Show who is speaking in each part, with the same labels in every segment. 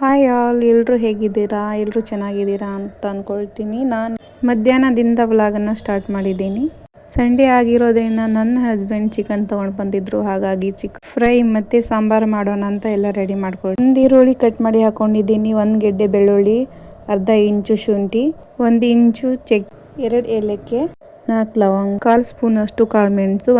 Speaker 1: Hi all ಎಲ್ಲರೂ ಹೇಗಿದ್ದೀರಾ? ಎಲ್ಲರೂ ಚೆನ್ನಾಗಿದ್ದೀರಾ ಅಂತ ಅಂದ್ಕೊಳ್ತೀನಿ ನಾನು ಮಧ್ಯಾಹ್ನದಿಂದ ವ್ಲಾಗನ್ನು ಸ್ಟಾರ್ಟ್ ಮಾಡಿದ್ದೀನಿ. ಸಂಡೇ ಆಗಿರೋದ್ರಿಂದ ನನ್ನ ಹಸ್ಬೆಂಡ್ ಚಿಕನ್ ತೊಗೊಂಡು ಬಂದಿದ್ರು. ಹಾಗಾಗಿ ಚಿಕ್ ಫ್ರೈ ಮತ್ತು ಸಾಂಬಾರು ಮಾಡೋಣ ಅಂತ ಎಲ್ಲ ರೆಡಿ ಮಾಡ್ಕೊಳ್ತೀನಿ ಒಂದು ಈರುಳ್ಳಿ ಕಟ್ ಮಾಡಿ ಹಾಕೊಂಡಿದ್ದೀನಿ. ಒಂದು ಗೆಡ್ಡೆ ಬೆಳ್ಳುಳ್ಳಿ, ಅರ್ಧ ಇಂಚು ಶುಂಠಿ, ಒಂದು ಇಂಚು ಚೆಕ್ ಎರಡು ಏಲಕ್ಕಿ. ನಾಲ್ಕು ಲವಂಗ, ಕಾಲು ಸ್ಪೂನ್ ಅಷ್ಟು ಕಾಳು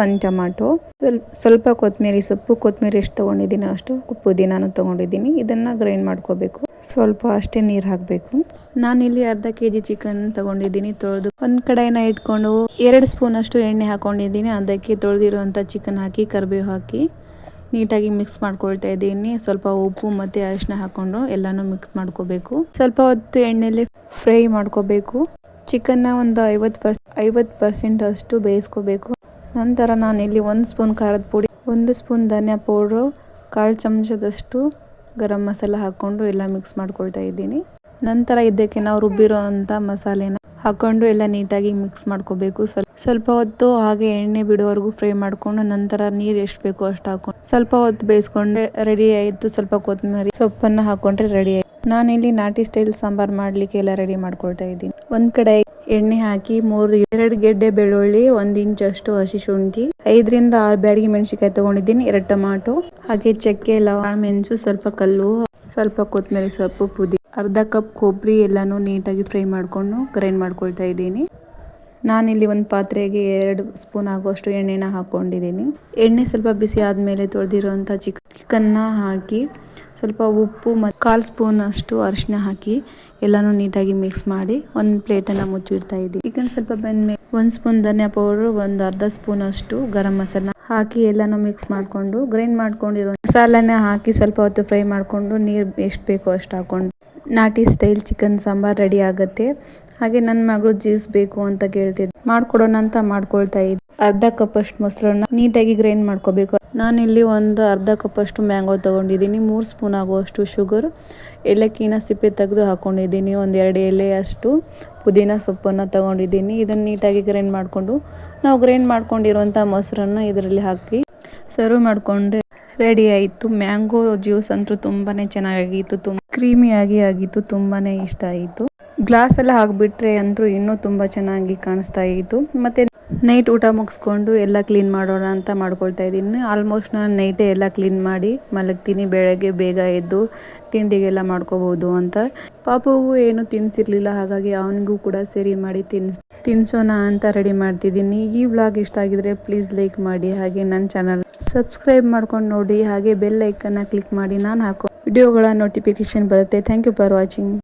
Speaker 1: ಒಂದು ಟೊಮಾಟೊ, ಸ್ವಲ್ಪ ಸ್ವಲ್ಪ ಕೊತ್ತಂಬರಿ ಸೊಪ್ಪು ಕೊತ್ತಂಬರಿ ಎಷ್ಟು ತೊಗೊಂಡಿದ್ದೀನಿ ಅಷ್ಟು ಪುದೀನಾನು ತೊಗೊಂಡಿದ್ದೀನಿ. ಇದನ್ನು ಗ್ರೈಂಡ್ ಮಾಡ್ಕೋಬೇಕು. ಸ್ವಲ್ಪ ಅಷ್ಟೇ ನೀರು ಹಾಕಬೇಕು. ನಾನಿಲ್ಲಿ ಅರ್ಧ ಕೆ ಜಿ ಚಿಕನ್ ತೊಗೊಂಡಿದ್ದೀನಿ ತೊಳೆದು. ಒಂದು ಕಡೆನ ಇಟ್ಕೊಂಡು ಎರಡು ಸ್ಪೂನ್ ಅಷ್ಟು ಎಣ್ಣೆ ಹಾಕೊಂಡಿದ್ದೀನಿ. ಅದಕ್ಕೆ ತೊಳೆದಿರುವಂಥ ಚಿಕನ್ ಹಾಕಿ, ಕರಿಬೇವು ಹಾಕಿ ನೀಟಾಗಿ ಮಿಕ್ಸ್ ಮಾಡ್ಕೊಳ್ತಾ ಇದ್ದೀನಿ. ಸ್ವಲ್ಪ ಉಪ್ಪು ಮತ್ತು ಅರಿಶಿನ ಹಾಕ್ಕೊಂಡು ಎಲ್ಲನೂ ಮಿಕ್ಸ್ ಮಾಡ್ಕೋಬೇಕು. ಸ್ವಲ್ಪ ಹೊತ್ತು ಎಣ್ಣೆಯಲ್ಲಿ ಫ್ರೈ ಮಾಡ್ಕೋಬೇಕು. ಚಿಕನ್ನ ಒಂದು ಐವತ್ತು ಪರ್ಸ್, ಐವತ್ತು ಪರ್ಸೆಂಟ್ ಅಷ್ಟು ಬೇಯಿಸ್ಕೋಬೇಕು. ನಂತರ ನಾನು ಇಲ್ಲಿ ಒಂದು ಸ್ಪೂನ್ ಖಾರದ ಪುಡಿ, ಒಂದು ಸ್ಪೂನ್ ಧನಿಯಾ ಪೌಡ್ರು ಕಾಲು ಚಮಚದಷ್ಟು ಗರಂ ಮಸಾಲ ಹಾಕ್ಕೊಂಡು ಎಲ್ಲ ಮಿಕ್ಸ್ ಮಾಡ್ಕೊಳ್ತಾ ಇದ್ದೀನಿ. ನಂತರ ಇದಕ್ಕೆ ನಾವು ರುಬ್ಬಿರೋ ಅಂಥ ಮಸಾಲೆನ ಹಾಕೊಂಡು ಎಲ್ಲ ನೀಟಾಗಿ ಮಿಕ್ಸ್ ಮಾಡ್ಕೋಬೇಕು. ಸ್ವಲ್ಪ ಸ್ವಲ್ಪ ಹೊತ್ತು ಹಾಗೆ ಎಣ್ಣೆ ಬಿಡೋವರೆಗೂ ಫ್ರೈ ಮಾಡಿಕೊಂಡು ನಂತರ ನೀರು ಎಷ್ಟು ಬೇಕು ಅಷ್ಟು ಹಾಕೊಂಡು ಸ್ವಲ್ಪ ಹೊತ್ತು ಬೇಯಿಸ್ಕೊಂಡ್ರೆ ರೆಡಿ ಆಯಿತು. ಸ್ವಲ್ಪ ಕೊತ್ತಂಬರಿ ಸೊಪ್ಪನ್ನು ಹಾಕೊಂಡ್ರೆ ರೆಡಿ ಆಯ್ತು. ನಾನಿಲ್ಲಿ ನಾಟಿ ಸ್ಟೈಲ್ ಸಾಂಬಾರ್ ಮಾಡಲಿಕ್ಕೆ ಎಲ್ಲ ರೆಡಿ ಮಾಡ್ಕೊಳ್ತಾ ಇದ್ದೀನಿ. ಒಂದು ಕಡೆ ಎಣ್ಣೆ ಹಾಕಿ ಮೂರು, ಎರಡು ಗೆಡ್ಡೆ ಬೆಳ್ಳುಳ್ಳಿ, ಒಂದು ಇಂಚ್ ಅಷ್ಟು ಹಸಿ ಶುಂಠಿ, ಐದರಿಂದ ಆರು ಬ್ಯಾಡಿಗೆ ಮೆಣಸಿಕಾಯಿ ತಗೊಂಡಿದ್ದೀನಿ, ಎರಡು ಟೊಮಾಟೊ, ಹಾಗೆ ಚಕ್ಕೆ, ಲವಂಗ, ಮೆಣಸು, ಸ್ವಲ್ಪ ಕಲ್ಲು, ಸ್ವಲ್ಪ ಕೊತ್ತಂಬರಿ ಸೊಪ್ಪು ಪುದಿ ಅರ್ಧ ಕಪ್ ಕೊಬ್ಬರಿ ಎಲ್ಲಾನು ನೀಟಾಗಿ ಫ್ರೈ ಮಾಡಿಕೊಂಡು ಗ್ರೈಂಡ್ ಮಾಡ್ಕೊಳ್ತಾ ಇದ್ದೀನಿ. ನಾನಿಲ್ಲಿ ಒಂದು ಪಾತ್ರೆಗೆ ಎರಡು ಸ್ಪೂನ್ ಆಗುವಷ್ಟು ಎಣ್ಣೆನ ಹಾಕ್ಕೊಂಡಿದ್ದೀನಿ. ಎಣ್ಣೆ ಸ್ವಲ್ಪ ಬಿಸಿ ಆದಮೇಲೆ ತೊಳೆದಿರುವಂಥ ಚಿಕ್, ಚಿಕನ್ನ ಹಾಕಿ ಸ್ವಲ್ಪ ಉಪ್ಪು ಮತ್ತು ಕಾಲು ಸ್ಪೂನ್ ಅಷ್ಟು ಅರಿಶಿನ ಹಾಕಿ ಎಲ್ಲನೂ ನೀಟಾಗಿ ಮಿಕ್ಸ್ ಮಾಡಿ ಒಂದು ಪ್ಲೇಟನ್ನು ಮುಚ್ಚಿಡ್ತಾ ಇದ್ದೀನಿ. ಚಿಕನ್ ಸ್ವಲ್ಪ ಬೆಂದ್ಮೇಲೆ ಒಂದು ಸ್ಪೂನ್ ಧನಿಯಾ ಪೌಡ್ರು, ಒಂದು ಅರ್ಧ ಸ್ಪೂನ್ ಅಷ್ಟು ಗರಂ ಮಸಾಲ ಹಾಕಿ ಎಲ್ಲನೂ ಮಿಕ್ಸ್ ಮಾಡಿಕೊಂಡು ಗ್ರೈಂಡ್ ಮಾಡ್ಕೊಂಡಿರೋ ಮಸಾಲನ ಹಾಕಿ ಸ್ವಲ್ಪ ಹೊತ್ತು ಫ್ರೈ ಮಾಡಿಕೊಂಡು ನೀರು ಎಷ್ಟು ಬೇಕೋ ಅಷ್ಟು ಹಾಕೊಂಡು ನಾಟಿ ಸ್ಟೈಲ್ ಚಿಕನ್ ಸಾಂಬಾರ್ ರೆಡಿ ಆಗುತ್ತೆ. ಹಾಗೆ ನನ್ನ ಮಗಳು ಜ್ಯೂಸ್ ಬೇಕು ಅಂತ ಕೇಳ್ತಿದ್ದೆ ಮಾಡ್ಕೊಡೋಣ ಅಂತ ಮಾಡ್ಕೊಳ್ತಾ ಇದ್ದೆ ಅರ್ಧ ಕಪ್ ಅಷ್ಟು ಮೊಸರನ್ನ ನೀಟಾಗಿ ಗ್ರೈಂಡ್ ಮಾಡ್ಕೋಬೇಕು. ನಾನಿಲ್ಲಿ ಒಂದು ಅರ್ಧ ಕಪ್ ಅಷ್ಟು ಮ್ಯಾಂಗೋ ತೊಗೊಂಡಿದ್ದೀನಿ. ಮೂರು ಸ್ಪೂನ್ ಆಗುವಷ್ಟು ಶುಗರ್. ಏಲಕ್ಕಿನ ಸಿಪ್ಪೆ ತೆಗೆದು ಹಾಕ್ಕೊಂಡಿದ್ದೀನಿ ಒಂದೆರಡು ಎರಡು ಎಲೆ ಅಷ್ಟು ಪುದೀನ ಸೊಪ್ಪನ್ನು ತೊಗೊಂಡಿದ್ದೀನಿ. ಇದನ್ನು ನೀಟಾಗಿ ಗ್ರೈಂಡ್ ಮಾಡಿಕೊಂಡು, ನಾವು ಗ್ರೈಂಡ್ ಮಾಡ್ಕೊಂಡಿರುವಂಥ ಮೊಸರನ್ನು ಇದರಲ್ಲಿ ಹಾಕಿ ಸರ್ವ್ ಮಾಡಿಕೊಂಡ್ರೆ ರೆಡಿ ಆಯಿತು. ಮ್ಯಾಂಗೋ ಜ್ಯೂಸ್ ಅಂತೂ ತುಂಬಾ ಚೆನ್ನಾಗಿತ್ತು ತುಂಬ ಕ್ರೀಮಿಯಾಗಿ ಆಗಿತ್ತು. ತುಂಬಾ ಇಷ್ಟ ಆಯಿತು. ಗ್ಲಾಸ್ ಎಲ್ಲ ಹಾಕಿಬಿಟ್ರೆ ಅಂತೂ ಇನ್ನೂ ತುಂಬ ಚೆನ್ನಾಗಿ ಕಾಣಿಸ್ತಾ ಇತ್ತು. ಮತ್ತು ನೈಟ್ ಊಟ ಮುಗಿಸ್ಕೊಂಡು ಎಲ್ಲ ಕ್ಲೀನ್ ಮಾಡೋಣ ಅಂತ ಮಾಡ್ಕೊಳ್ತಾ ಇದ್ದೀನಿ. ಆಲ್ಮೋಸ್ಟ್ ನಾನು ನೈಟೇ ಎಲ್ಲ ಕ್ಲೀನ್ ಮಾಡಿ ಮಲಗ್ತೀನಿ, ಬೆಳಗ್ಗೆ ಬೇಗ ಎದ್ದು ತಿಂಡಿಗೆಲ್ಲ ಮಾಡ್ಕೋಬೋದು ಅಂತ. ಪಾಪುಗೂ ಏನು ತಿನ್ಸಿರ್ಲಿಲ್ಲ, ಹಾಗಾಗಿ ಅವನಿಗೂ ಕೂಡ ಸರಿ ಮಾಡಿ ತಿನ್ಸ್, ತಿನ್ಸೋಣ ಅಂತ ರೆಡಿ ಮಾಡ್ತಿದ್ದೀನಿ. ಈ ವ್ಲಾಗ್ ಇಷ್ಟ ಆಗಿದ್ರೆ ಪ್ಲೀಸ್ ಲೈಕ್ ಮಾಡಿ, ಹಾಗೆ ನನ್ನ ಚಾನಲ್ ಸಬ್ಸ್ಕ್ರೈಬ್ ಮಾಡ್ಕೊಂಡು ನೋಡಿ, ಹಾಗೆ ಬೆಲ್ ಐಕನ್ನ ಕ್ಲಿಕ್ ಮಾಡಿ, ನಾನು ಹಾಕೋ ವಿಡಿಯೋಗಳ ನೋಟಿಫಿಕೇಶನ್ ಬರುತ್ತೆ. Thank you for watching